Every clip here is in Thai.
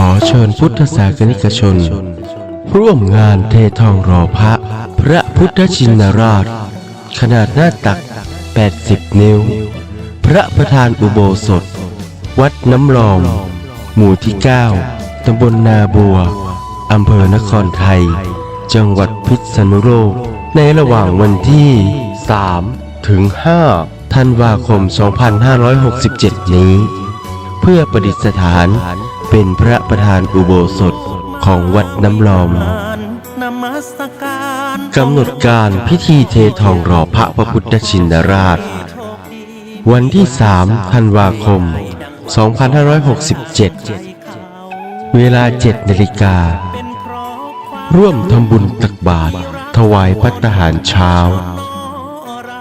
ขอเชิญพุทธศาสนิกชน ร่วมงานเททองหล่อพระ พระพุทธชินราช ขนาดหน้าตัก 80 นิ้ว พระประธานอุโบสถ วัดน้ำลอง หมู่ที่ 9 ตำบลนาบัว อำเภอนครไทย จังหวัดพิษณุโลก ในระหว่างวันที่ 3 ถึง 5 ธันวาคม 2567 นี้ เพื่อประดิษฐาน เป็นพระประธานอุโบสถของวัดน้ำลอมกำหนดการพิธีเททองหล่อพระพระพุทธชินราช วันที่ 3 ธันวาคม 2567 เวลา 7 นาฬิกาเป็นเพราะความร่วมทำบุญตักบาตรถวายพัตตาหารเช้า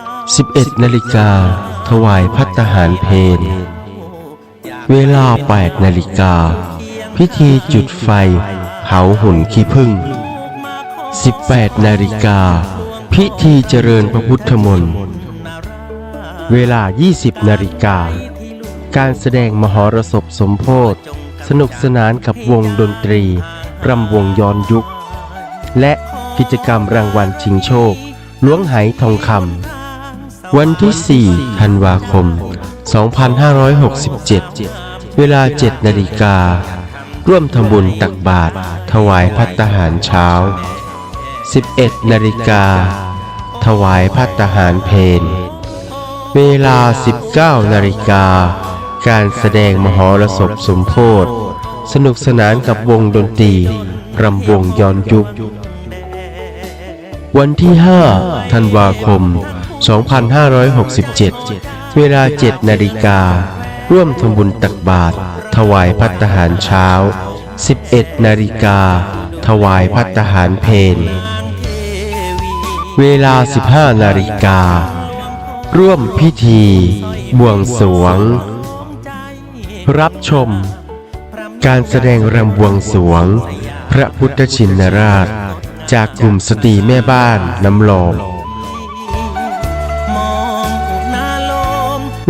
11 นาฬิกา ถวายพัตตาหารเพน เวลา 8 นาฬิกา พิธีจุดไฟ เผาหุ่นขี้ผึ้ง 18 นาฬิกา พิธีเจริญพระพุทธมนต์ เวลา 20 นาฬิกา การแสดงมหรสพสมโพธิสนุกสนานกับวงดนตรี รำวงย้อนยุค และกิจกรรมรางวัลชิงโชคล้วงไหทองคำวันที่ 4 ธันวาคม 2567 เวลา 7 นาฬิกา ร่วมทำบุญตักบาตรถวายพัตหารเช้า 11 นาฬิกา ถวายพัตหารเพนเวลา 19 นาฬิกา การแสดงมหรสพสมโพธิสนุกสนานกับวงดนตรีรำวงย้อนยุค วันที่ 5 ธันวาคม 2567 เวลา 7 นาฬิกา ร่วมทำบุญตักบาตรถวายพัตหารเช้า 11 นาฬิกา ถวายพัตหารเพนเวลา 15 นาฬิกา ร่วมพิธี บวงสวง รับชม การแสดงรำบวงสวง พระพุทธชินราช จากกลุ่มสตรีแม่บ้านน้ำลอง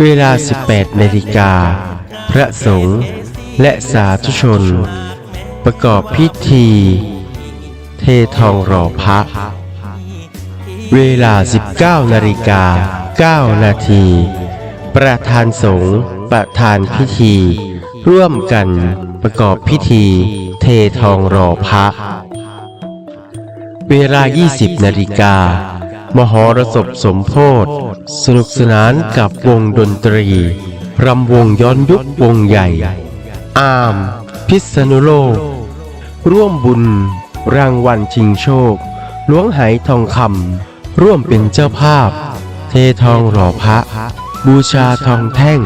เวลา 18นาฬิกา พระสงฆ์และสาธุชน ประกอบพิธี เททองหล่อพระ เวลา 19นาฬิกา9นาที ประธานสงฆ์ประธานพิธี ร่วมกันประกอบพิธี เททองหล่อพระ เวลา 20นาฬิกา มหรสพสมโพธิสนุกสนานกับวงดนตรีรำวงย้อนยุควงใหญ่ อาม พิษณุโลก ร่วมบุญ รางวัลชิงโชค ล้วงไหทองคำร่วมเป็นเจ้าภาพ เททองหล่อพระ บูชาทองแท่ง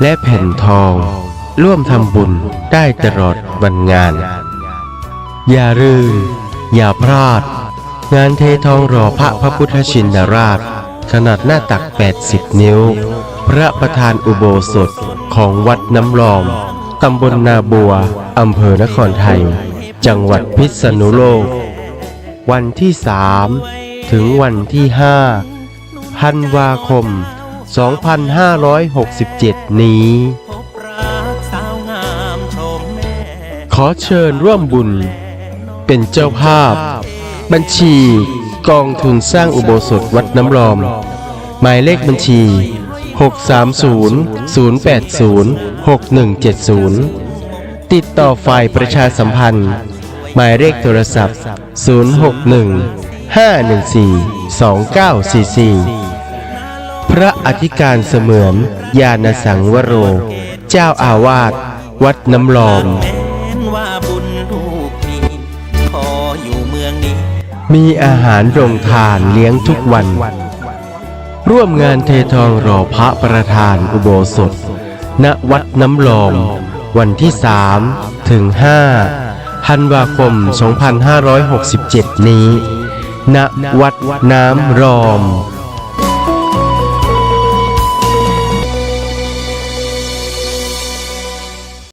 และแผ่นทอง ร่วมทำบุญได้ตลอดวันงาน อย่าลืมอย่าพลาด งานเททองหล่อพระพระพุทธชินราช ขนาดหน้าตัก 80 นิ้ว พระประธานอุโบสถของวัดน้ำลอม ตำบลนาบัว อำเภอนครไทย จังหวัดพิษณุโลก วันที่3ถึงวันที่5ธันวาคม 2567 นี้ ขอเชิญร่วมบุญ เป็นเจ้าภาพ บัญชี กองทุนสร้างอุโบสถวัดน้ำลอม หมายเลขบัญชี 630-080-6170 ติดต่อฝ่ายประชาสัมพันธ์ หมายเลขโทรศัพท์ 061-514-2944 พระอธิการเสมือนญาณสังวโร เจ้าอาวาสวัดน้ำลอมว่าบุญลูกมีขออยู่เมืองนี้ มีอาหารโรงทานเลี้ยงทุกวัน ร่วมงานเททองรอพระประธานอุโบสถ ณวัดน้ำลอมวันที่3ถึง5ธันวาคม 2567 นี้ ณ วัดน้ำรอม